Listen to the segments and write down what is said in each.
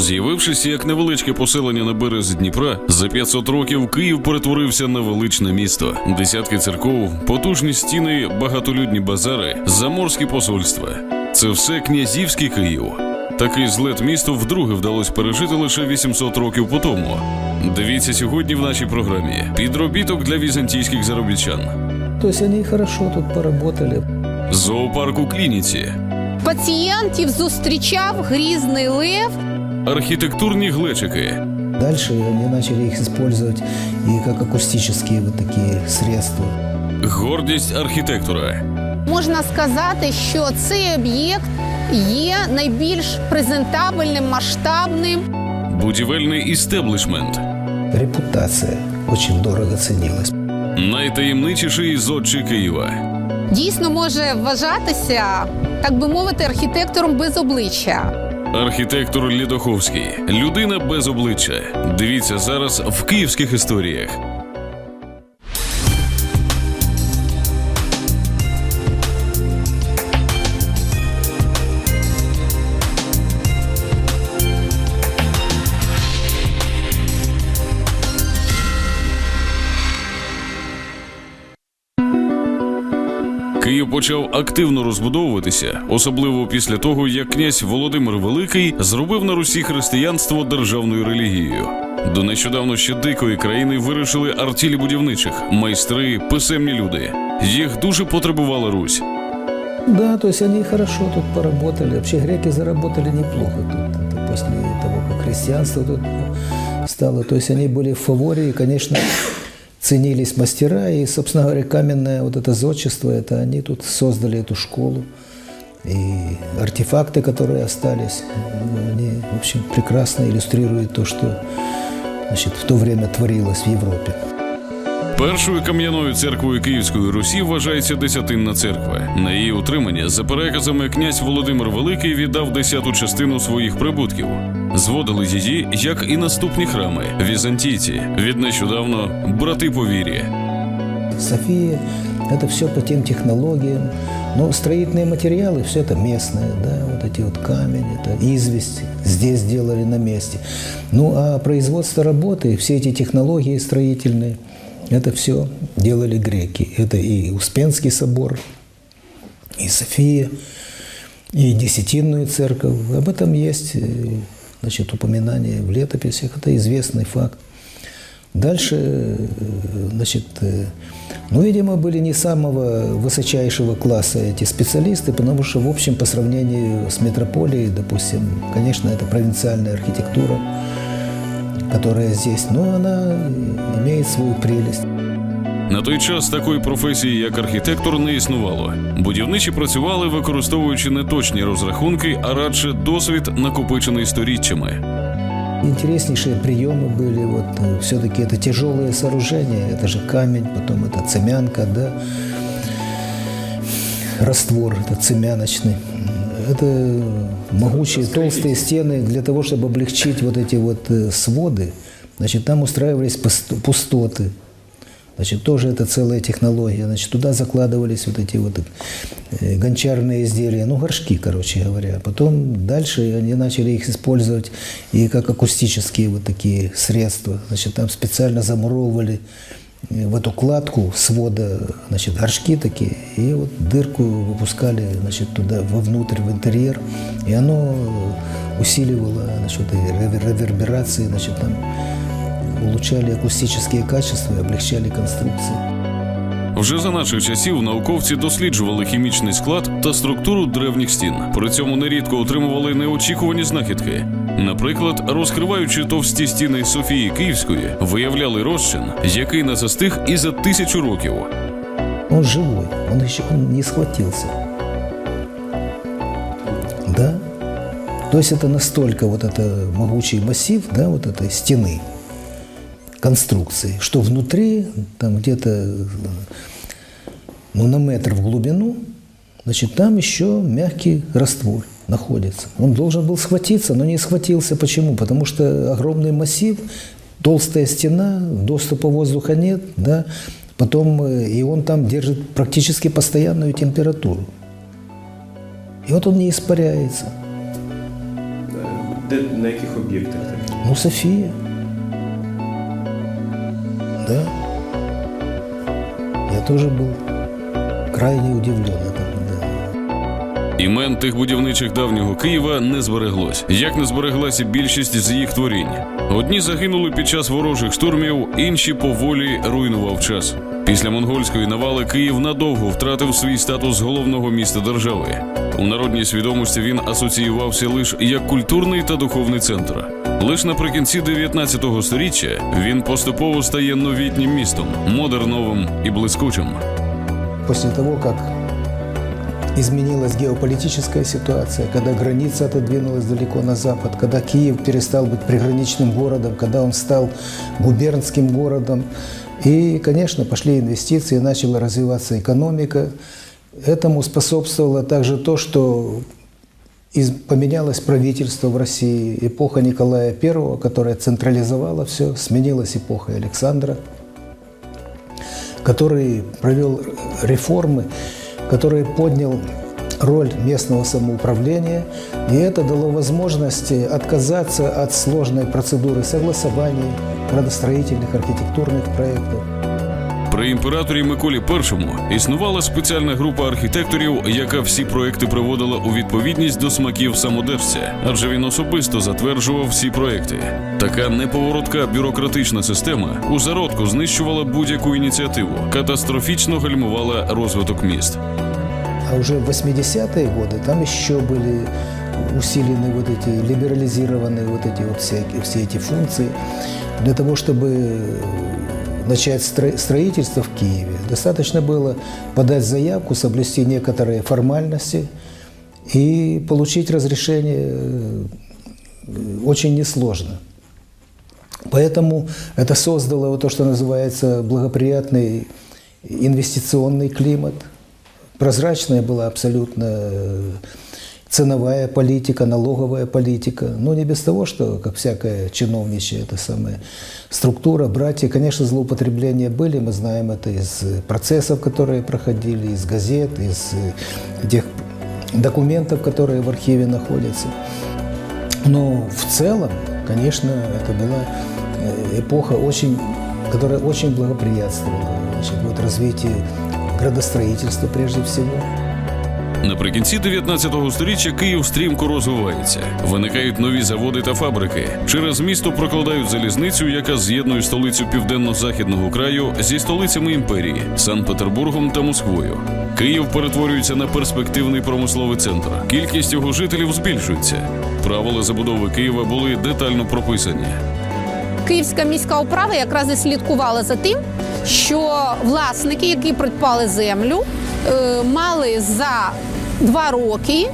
З'явившись як невеличке поселення на березі Дніпра, за 500 років Київ перетворився на величне місто. Десятки церков, потужні стіни, багатолюдні базари, заморські посольства. Це все князівський Київ. Такий злет місту вдруге вдалося пережити лише 800 років по тому. Дивіться сьогодні в нашій програмі підробіток для візантійських заробітчан. То есть они хорошо тут поработали. Зоопарк у клініці, Пацієнтів зустрічав грізний лев. Архітектурні глечики, Дальше они начали их использовать и как акустические вот такие средства. гордість архітектора. Можна сказати, що цей об'єкт є найбільш презентабельним, масштабним. Будівельний істеблішмент, Репутация очень дорого ценилась. найтаємничіший зодчий Києва. Дійсно може вважатися, так би мовити, архітектором без обличчя. Архітектор Лідоховський, людина без обличчя. Дивіться зараз в київських історіях. Почав активно розбудовуватися, особливо після того, як князь Володимир Великий зробив на Русі християнство державною релігією. До нещодавно ще дикої країни вирішили артілі будівничих, майстри, писемні люди. Їх дуже потребувала Русь. Да, то есть они хорошо тут поработали. Вообще греки заработали неплохо тут. Это после того, как христианство тут стало. То есть они были в фаворе и, конечно, ценились мастера. И, собственно говоря, каменное вот это зодчество, это они тут создали эту школу. И артефакты, которые остались, ну, они, в общем, прекрасно иллюстрируют то, что значит, в то время творилось в Европе. Першою кам'яною церквою Київської Русі вважається Десятинна церква. На її утримання, за переказами, князь Володимир Великий віддав десяту частину своїх прибутків. Зводили її, як і наступні храми візантійці, від нещодавно брати по вірі. София – это все по тем технологиям. Но строительные материалы, все это местное, да, вот эти вот камень, это известь, здесь делали на месте. Ну, а производство работы, все эти технологии строительные, это все делали греки. Это и Успенский собор, и София, и Десятинную церковь. Об этом есть э, значит, упоминание в летописях, это известный факт. Дальше, э, значит, э, ну, видимо, были не самого высочайшего класса эти специалисты, потому что, в общем, по сравнению с метрополией, допустим, конечно, это провинциальная архитектура, которая здесь, но она имеет свою прелесть. На той час такої професії, як архітектор, не існувало. Будівничі працювали, використовуючи не точні розрахунки, а радше досвід, накопичений сторіччями. Интереснейшие приемы были. Вот все-таки это тяжелые сооружения, это же камень, потом это цемянка, да, раствор, это цемяночный. Это могучие толстые стены для того, чтобы облегчить вот эти вот э, своды. Значит, там устраивались пуст- пустоты. Значит, тоже это целая технология. Значит, туда закладывались вот эти вот э, гончарные изделия, ну, горшки, короче говоря. Потом дальше они начали их использовать и как акустические вот такие средства. Значит, там специально замуровывали э, в эту кладку свода, значит, горшки такие, и вот дырку выпускали, значит, туда вовнутрь, в интерьер, и оно усиливало, значит, и ревер- реверберации, значит, там улучшали акустические качества и облегчали конструкции. Вже за наших часів науковці досліджували хімічний склад та структуру древніх стін. При цьому нерідко отримували неочікувані знахідки. Наприклад, розкриваючи товсті стіни Софії Київської, виявляли розчин, який не застиг і за тисячу років. Он живой, он еще он не схватился. Да? То есть это настолько вот это могучий массив, да, вот этой стены, конструкции, что внутри, там где-то э, ну, на метр в глубину, значит, там еще мягкий раствор Находится. Он должен был схватиться, но не схватился. Почему? Потому что огромный массив, толстая стена, доступа воздуха нет, да, потом э, и он там держит практически постоянную температуру. И вот он не испаряется. Де на яких об'єктах таке? Ну, София. Да. Я тоже был крайне удивлен. Імен тих будівничих давнього Києва не збереглось, як не збереглася більшість з їх творінь. Одні загинули під час ворожих штурмів, інші поволі руйнував час. Після монгольської навали Київ надовго втратив свій статус головного міста держави. У народній свідомості він асоціювався лише як культурний та духовний центр. Лише наприкінці 19 століття він поступово стає новітнім містом, модерновим і блискучим. После того, как изменилась геополитическая ситуация, когда граница отодвинулась далеко на запад, когда Киев перестал быть приграничным городом, когда он стал губернским городом, и, конечно, пошли инвестиции, начала развиваться экономика. Этому способствовало также то, что поменялось правительство в России. Эпоха Николая I, которая централизовала все, сменилась эпоха Александра который провел реформы, который поднял роль местного самоуправления, и это дало возможность отказаться от сложной процедуры согласований градостроительных, архитектурных проектов. При імператорі Миколі І існувала спеціальна група архітекторів, яка всі проекти приводила у відповідність до смаків самодержця, адже він особисто затверджував всі проекти. Така неповоротка бюрократична система у зародку знищувала будь-яку ініціативу, катастрофічно гальмувала розвиток міст. А уже в 80-е годы там еще были усилены вот эти, либерализированы вот эти вот всякие, все эти функции. Для того, чтобы начать стро- строительство в Киеве, достаточно было подать заявку, соблюсти некоторые формальности и получить разрешение э, очень несложно. Поэтому это создало вот то, что называется благоприятный инвестиционный климат. Прозрачная была абсолютно э, ценовая политика, налоговая политика. Но не без того, что, как всякая чиновничья эта самая структура, братья, конечно, злоупотребления были, мы знаем это из процессов, которые проходили, из газет, из э, тех документов, которые в архиве находятся. Но в целом, конечно, это была э, эпоха, очень, которая очень благоприятствовала значит, вот развитию градостроительства прежде всего. Наприкінці 19 століття Київ стрімко розвивається. Виникають нові заводи та фабрики. Через місто прокладають залізницю, яка з'єднує столицю південно-західного краю зі столицями імперії Санкт-Петербургом та Москвою. Київ перетворюється на перспективний промисловий центр. Кількість його жителів збільшується. Правила забудови Києва були детально прописані. Київська міська управа якраз і слідкувала за тим, що власники, які придбали землю, е, мали за два роки,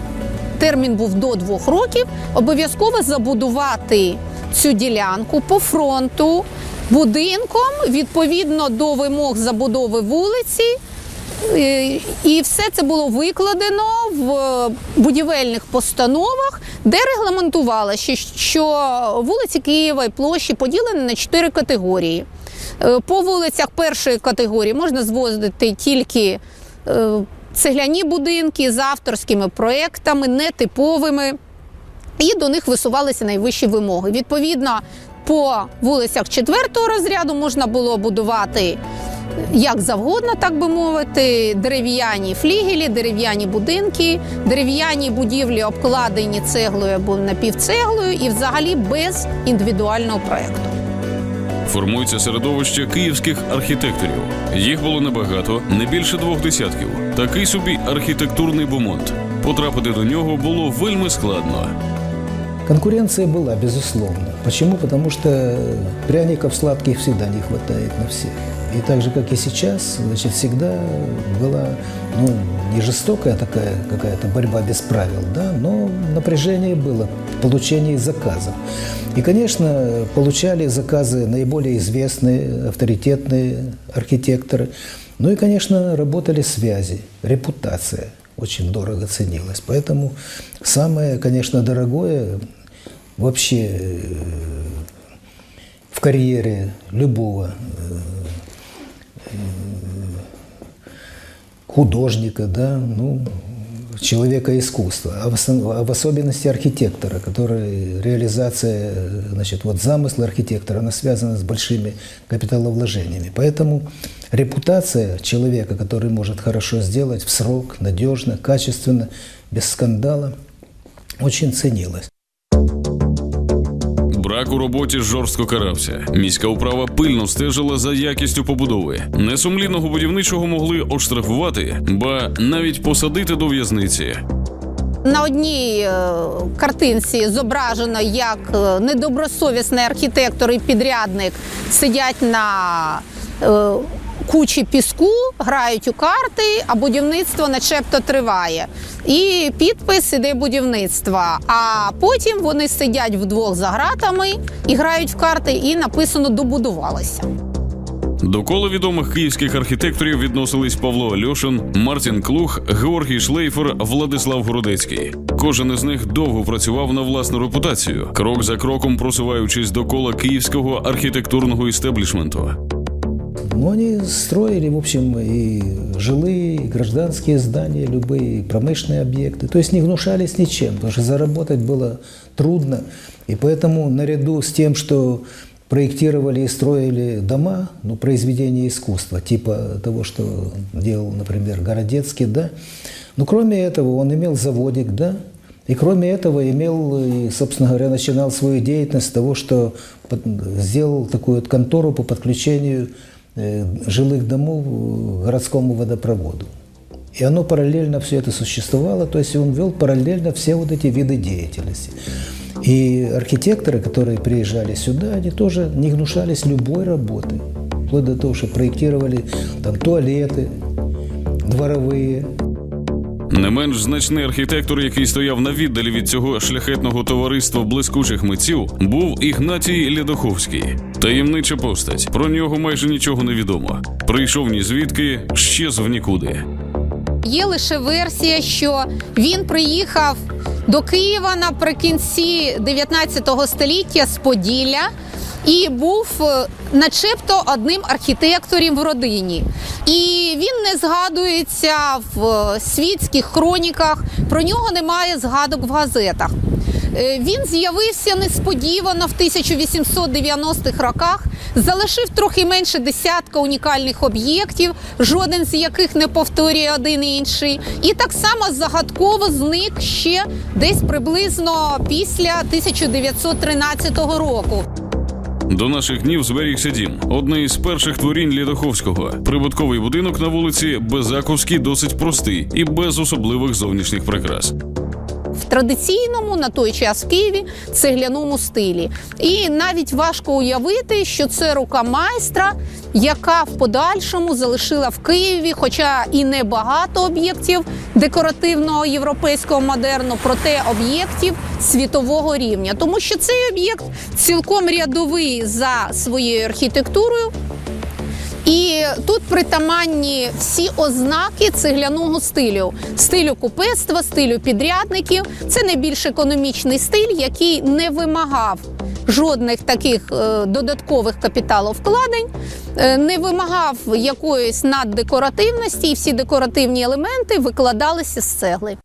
термін був до двох років, обов'язково забудувати цю ділянку по фронту будинком відповідно до вимог забудови вулиці. Е, І все це було викладено в будівельних постановах, де регламентувалося, що вулиці Києва і площі поділені на чотири категорії. Е, По вулицях першої категорії можна звозити тільки е, цегляні будинки з авторськими проектами, нетиповими і до них висувалися найвищі вимоги. Відповідно, по вулицях четвертого розряду можна було будувати як завгодно, так би мовити, дерев'яні флігелі, дерев'яні будинки, дерев'яні будівлі обкладені цеглою або напівцеглою, і взагалі без індивідуального проекту. Формується середовище київських архітекторів. Їх було небагато, не більше двох десятків. Такий собі архітектурний бомонд. Потрапити до нього було вельми складно. Конкуренция была, безусловно. Почему? Потому что пряников сладких всегда не хватает на всех. И так же, как и сейчас, значит, всегда была ну, не жестокая такая какая-то борьба без правил, да, но напряжение было в получении заказов. И, конечно, получали заказы наиболее известные, авторитетные архитекторы. Ну и, конечно, работали связи, репутация очень дорого ценилась. Поэтому самое, конечно, дорогое вообще э, в карьере любого э, э, художника, да, ну, человека искусства, а в, основ- а в особенности архитектора, который реализация э, значит, вот замысла архитектора, она связана с большими капиталовложениями. Поэтому репутация человека, который может хорошо сделать в срок, надежно, качественно, без скандала, очень ценилась. Брак у роботі жорстко карався. Міська управа пильно стежила за якістю побудови. Несумлінного будівничого могли оштрафувати, ба навіть посадити до в'язниці. На одній е, картинці зображено, як е, недобросовісний архітектор і підрядник сидять на е, кучі піску, грають у карти, а будівництво начебто триває. І підпис іде будівництва. А потім вони сидять вдвох за гратами і грають в карти, і написано добудувалися. До кола відомих київських архітекторів відносились Павло Альошин, Мартін Клух, Георгій Шлейфер, Владислав Городецький. Кожен із них довго працював на власну репутацію, крок за кроком просуваючись до кола київського архітектурного істеблішменту. Но они строили, в общем, и жилые, и гражданские здания, любые, промышленные объекты. То есть не гнушались ничем, потому что заработать было трудно. И поэтому наряду с тем, что проектировали и строили дома, ну, произведения искусства, типа того, что делал, например, Городецкий, да. Но кроме этого он имел заводик, да, и кроме этого имел, и, собственно говоря, начинал свою деятельность с того, что сделал такую вот контору по подключению жилых домов э, к городскому водопроводу. И оно параллельно все это существовало, то есть он вел параллельно все вот эти виды деятельности. И архитекторы, которые приезжали сюда, они тоже не гнушались любой работы. Вплоть до того, что проектировали там туалеты, дворовые, не менш значний архітектор, який стояв на віддалі від цього шляхетного товариства блискучих митців, був Ігнатій Лядоховський. Таємнича постать. Про нього майже нічого не відомо. Прийшов ні звідки, щез в нікуди. Є лише версія, що він приїхав до Києва наприкінці 19 століття з Поділля і був е, начебто одним архітектором в родині. І він не згадується в е, світських хроніках, про нього немає згадок в газетах. Е, Він з'явився несподівано в 1890-х роках, залишив трохи менше десятка унікальних об'єктів, жоден з яких не повторює один інший, і так само загадково зник ще десь приблизно після 1913 року. До наших днів зберігся дім. Одне із перших творінь Лідоховського. Прибутковий будинок на вулиці Безаковській досить простий і без особливих зовнішніх прикрас. В традиційному на той час в Києві цегляному стилі. І навіть важко уявити, що це рука майстра, яка в подальшому залишила в Києві, хоча і не багато об'єктів декоративного європейського модерну, проте об'єктів світового рівня, тому що цей об'єкт цілком рядовий за своєю архітектурою. І тут притаманні всі ознаки цегляного стилю: стилю купецтва, стилю підрядників. Це найбільш економічний стиль, який не вимагав жодних таких е, додаткових капіталовкладень, е, не вимагав якоїсь наддекоративності, і всі декоративні елементи викладалися з цегли.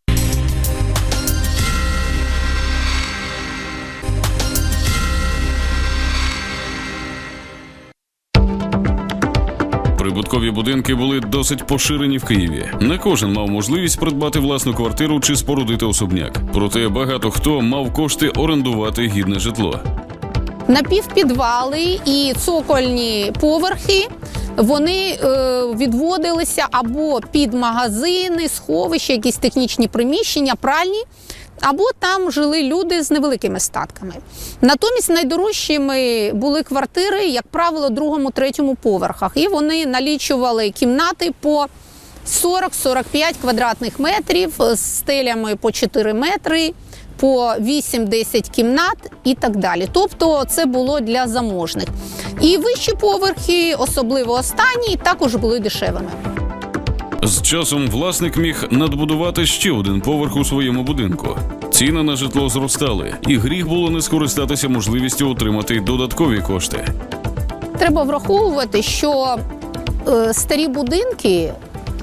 Прибуткові будинки були досить поширені в Києві. Не кожен мав можливість придбати власну квартиру чи спорудити особняк. Проте багато хто мав кошти орендувати гідне житло. Напівпідвали і цокольні поверхи. Вони е, відводилися або під магазини, сховища, якісь технічні приміщення, пральні, або там жили люди з невеликими статками. Натомість найдорожчими були квартири, як правило, другому, третьому поверхах, і вони налічували кімнати по 40-45 квадратних метрів з стелями по 4 метри по 8-10 кімнат і так далі. Тобто це було для заможних. І вищі поверхи, особливо останні, також були дешевими. З часом власник міг надбудувати ще один поверх у своєму будинку. Ціни на житло зростали, і гріх було не скористатися можливістю отримати додаткові кошти. Треба враховувати, що е, старі будинки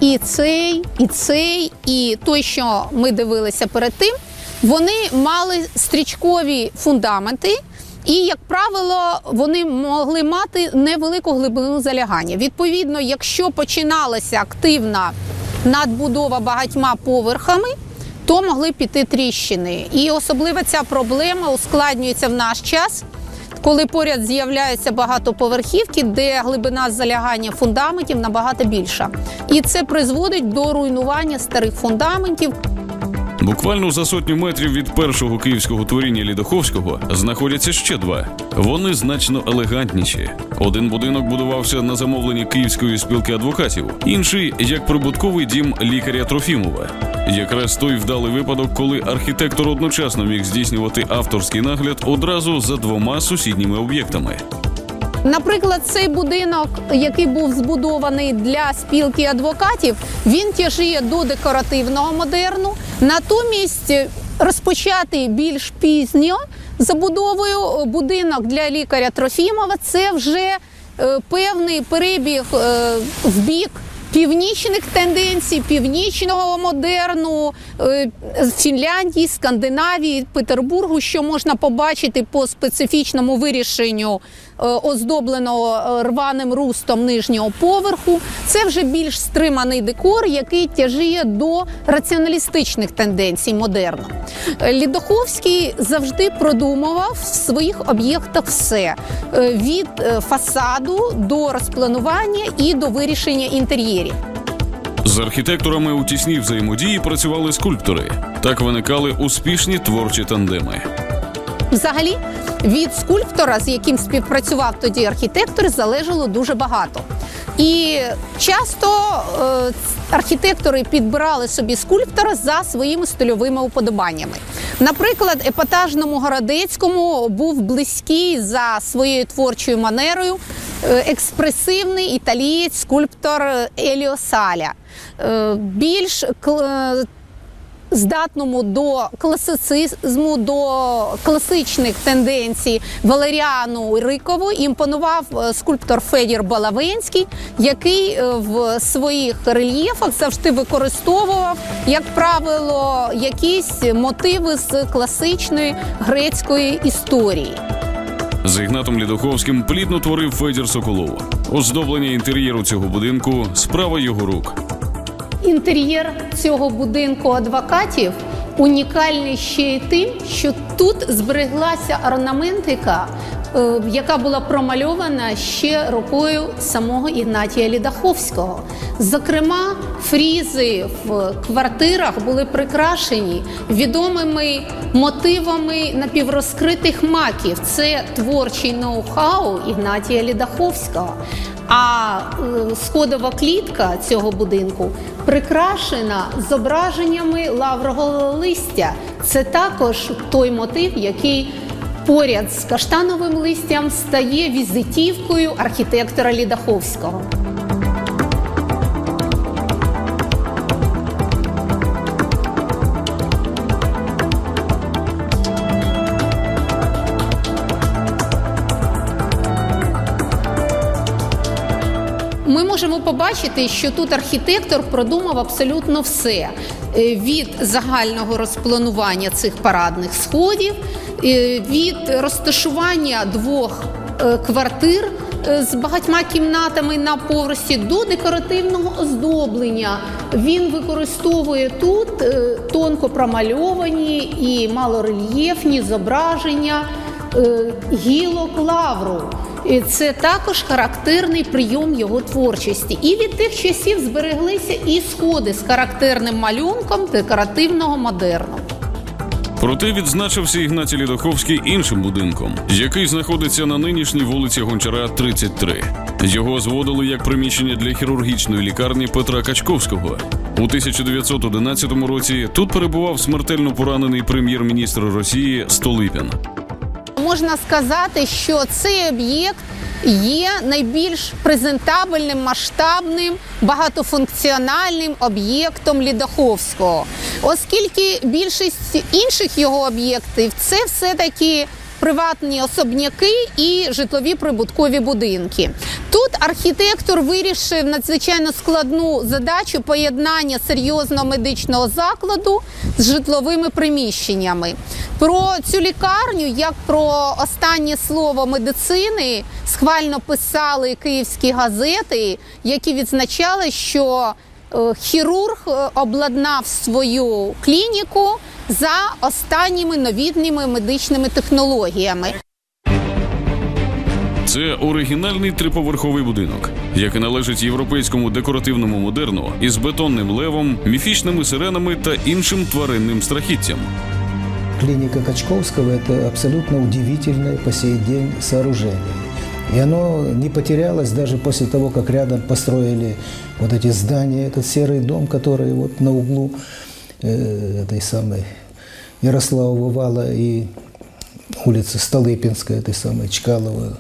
і цей, і цей, і той, що ми дивилися перед тим, вони мали стрічкові фундаменти. І, як правило, вони могли мати невелику глибину залягання. Відповідно, якщо починалася активна надбудова багатьма поверхами, то могли піти тріщини. І особливо ця проблема ускладнюється в наш час, коли поряд з'являються багатоповерхівки, де глибина залягання фундаментів набагато більша. І це призводить до руйнування старих фундаментів. Буквально за сотню метрів від першого київського творіння Лідоховського знаходяться ще два. Вони значно елегантніші. Один будинок будувався на замовлення Київської спілки адвокатів, інший як прибутковий дім лікаря Трофімова. Якраз той вдалий випадок, коли архітектор одночасно міг здійснювати авторський нагляд одразу за двома сусідніми об'єктами. Наприклад, цей будинок, який був збудований для спілки адвокатів, він тяжіє до декоративного модерну. Натомість розпочати більш пізньо забудовою будинок для лікаря Трофімова це вже е, певний перебіг е, в бік. Північних тенденцій, північного модерну е, Фінляндії, Скандинавії, Петербургу, що можна побачити по специфічному вирішенню е, оздобленого е, рваним рустом нижнього поверху. Це вже більш стриманий декор, який тяжіє до раціоналістичних тенденцій модерну. Лідоховський завжди продумував в своїх об'єктах все від фасаду до розпланування і до вирішення інтер'єрів. З архітекторами у тісній взаємодії працювали скульптори. Так виникали успішні творчі тандеми. Взагалі, від скульптора, з яким співпрацював тоді архітектор, залежало дуже багато. І часто е, архітектори підбирали собі скульптора за своїми стильовими уподобаннями. Наприклад, епатажному Городецькому був близький за своєю творчою манерою експресивний італієць скульптор Еліо Саля. Е, Більш здатному до класицизму, до класичних тенденцій Валеріану Рикову імпонував е, скульптор Федір Балавинський, який е, в своїх рельєфах завжди використовував, як правило, якісь мотиви з класичної грецької історії. З Ігнатом Лідоховським плідно творив Федір Соколов. Оздоблення інтер'єру цього будинку справа його рук. Інтер'єр цього будинку адвокатів унікальний ще й тим, що тут збереглася орнаментика, яка була промальована ще рукою самого Ігнатія Лідаховського. Зокрема, фрізи в квартирах були прикрашені відомими мотивами напіврозкритих маків. Це творчий ноу-хау Ігнатія Лідаховського. А е, сходова клітка цього будинку прикрашена зображеннями лаврового листя. Це також той мотив, який поряд з каштановим листям стає візитівкою архітектора Лідаховського. Ми можемо побачити, що тут архітектор продумав абсолютно все від загального розпланування цих парадних сходів, е, від розташування двох е, квартир е, з багатьма кімнатами на поверсі до декоративного оздоблення. Він використовує тут е, тонко промальовані і малорельєфні зображення е, гілок лавру. Це також характерний прийом його творчості. І від тих часів збереглися і сходи з характерним малюнком декоративного модерну. Проте відзначився Ігнатій Лідоховський іншим будинком, який знаходиться на нинішній вулиці Гончара, 33. Його зводили як приміщення для хірургічної лікарні Петра Качковського. У 1911 році тут перебував смертельно поранений прем'єр-міністр Росії Столипін. Можна сказати, що цей об'єкт є найбільш презентабельним, масштабним, багатофункціональним об'єктом Лідоховського, оскільки більшість інших його об'єктів це все-таки приватні особняки і житлові прибуткові будинки. Тут архітектор вирішив надзвичайно складну задачу поєднання серйозного медичного закладу з житловими приміщеннями. Про цю лікарню, як про останнє слово медицини, схвально писали київські газети, які відзначали, що е, хірург е, обладнав свою клініку за останніми новітніми медичними технологіями. Це оригінальний триповерховий будинок, який належить європейському декоративному модерну із бетонним левом, міфічними сиренами та іншим тваринним страхіттям. Клиника Качковского – это абсолютно удивительное по сей день сооружение. И оно не потерялось даже после того, как рядом построили вот эти здания, этот серый дом, который вот на углу Э, этой самой Ярослава Вала и улицы Столыпинская, этой самой Чкалова.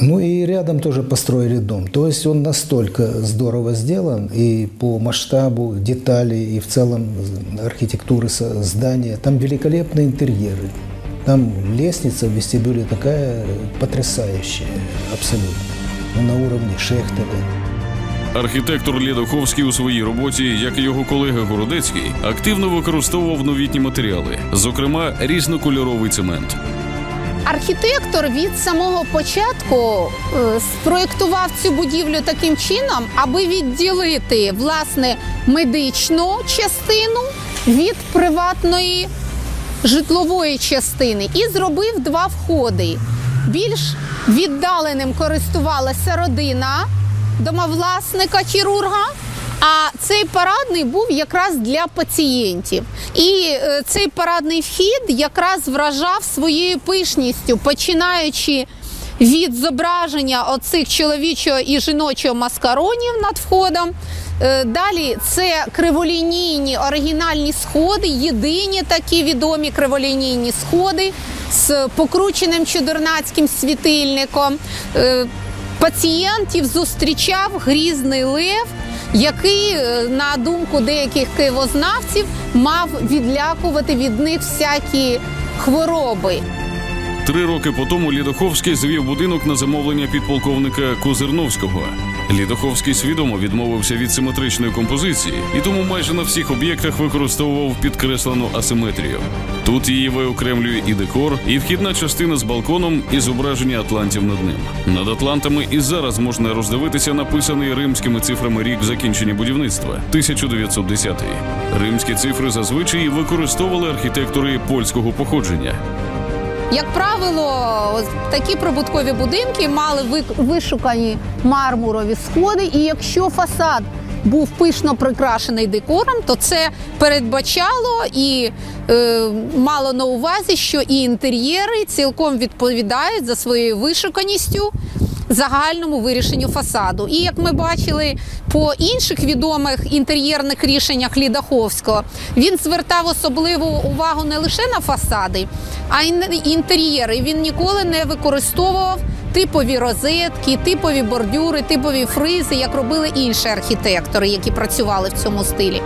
Ну и рядом тоже построили дом. То есть он настолько здорово сделан и по масштабу деталей, и в целом архитектуры здания. Там великолепные интерьеры. Там лестница в вестибюле такая потрясающая, абсолютно. Ну, на уровне Шехтера. Архітектор Лєдоховський у своїй роботі, як і його колега Городецький, активно використовував новітні матеріали, зокрема різнокольоровий цемент. Архітектор від самого початку е, спроєктував цю будівлю таким чином, аби відділити власне медичну частину від приватної житлової частини і зробив два входи. Більш віддаленим користувалася родина домовласника хірурга. А цей парадний був якраз для пацієнтів. І е, цей парадний вхід якраз вражав своєю пишністю, починаючи від зображення оцих чоловічого і жіночого маскаронів над входом. Е, Далі це криволінійні оригінальні сходи, єдині такі відомі криволінійні сходи з покрученим чудернацьким світильником. Пацієнтів зустрічав грізний лев, який, е, на думку деяких кивознавців, мав відлякувати від них всякі хвороби. Три роки по тому Лідоховський звів будинок на замовлення підполковника Козирновського. Лідоховський свідомо відмовився від симетричної композиції і тому майже на всіх об'єктах використовував підкреслену асиметрію. Тут її виокремлює і декор, і вхідна частина з балконом, і зображення атлантів над ним. Над атлантами і зараз можна роздивитися написаний римськими цифрами рік закінчення будівництва 1910. Римські цифри зазвичай використовували архітектори польського походження. Як правило, такі прибуткові будинки мали вишукані мармурові сходи, і якщо фасад був пишно прикрашений декором, то це передбачало і е, мало на увазі, що і інтер'єри цілком відповідають за своєю вишуканістю загальному вирішенню фасаду. І як ми бачили по інших відомих інтер'єрних рішеннях Лідаховського, він звертав особливу увагу не лише на фасади, а й на інтер'єри. Він ніколи не використовував типові розетки, типові бордюри, типові фризи, як робили інші архітектори, які працювали в цьому стилі.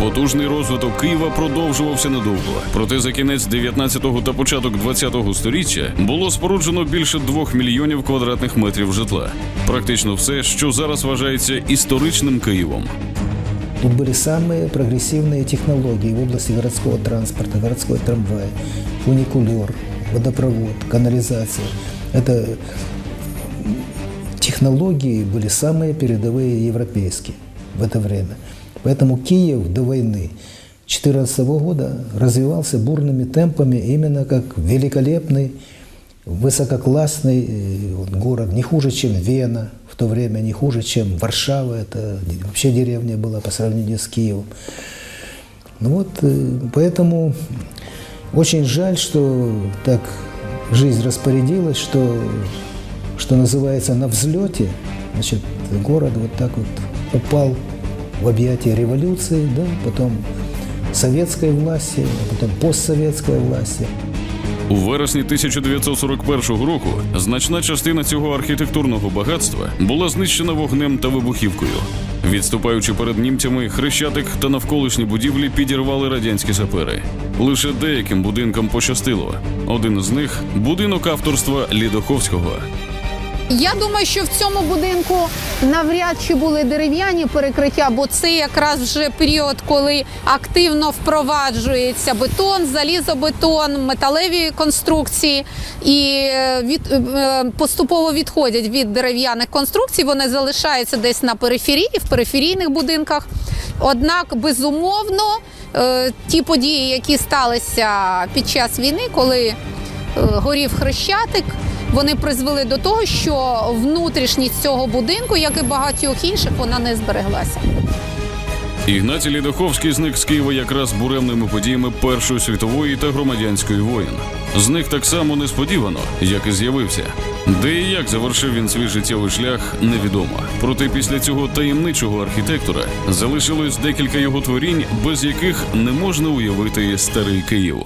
Потужний розвиток Києва продовжувався недовго. Проте за кінець 19-го та початок 20-го сторіччя було споруджено більше двох мільйонів квадратних метрів житла. Практично все, що зараз вважається історичним Києвом. Тут были самые прогрессивные технологии в области городского транспорта, городской трамвай, фуникулер, водопровод, канализация. Это технологии были самые передовые европейские в это время. Поэтому Киев до войны 2014 года развивался бурными темпами именно как великолепный, высококлассный э, город, не хуже, чем Вена в то время, не хуже, чем Варшава. Это вообще деревня была по сравнению с Киевом. Ну вот, э, поэтому очень жаль, что так жизнь распорядилась, что, что называется, на взлете, значит, город вот так вот упал в объятия революции, да, потом советской власти, потом постсоветской власти. У вересні 1941 року значна частина цього архітектурного багатства була знищена вогнем та вибухівкою. Відступаючи перед німцями, хрещатик та навколишні будівлі підірвали радянські сапери. Лише деяким будинкам пощастило. Один з них будинок авторства Лідоховського. Я думаю, що в цьому будинку навряд чи були дерев'яні перекриття, бо це якраз вже період, коли активно впроваджується бетон, залізобетон, металеві конструкції і е, від, е, поступово відходять від дерев'яних конструкцій. Вони залишаються десь на периферії, в периферійних будинках. Однак, безумовно, е, ті події, які сталися під час війни, коли горів хрещатик. Вони призвели до того, що внутрішність цього будинку, як і багатьох інших, вона не збереглася. Ігнатій Лідоховський зник з Києва якраз буремними подіями Першої світової та громадянської воєн. Зник так само несподівано, як і з'явився. Де і як завершив він свій життєвий шлях, невідомо. Проте після цього таємничого архітектора залишилось декілька його творінь, без яких не можна уявити старий Київ.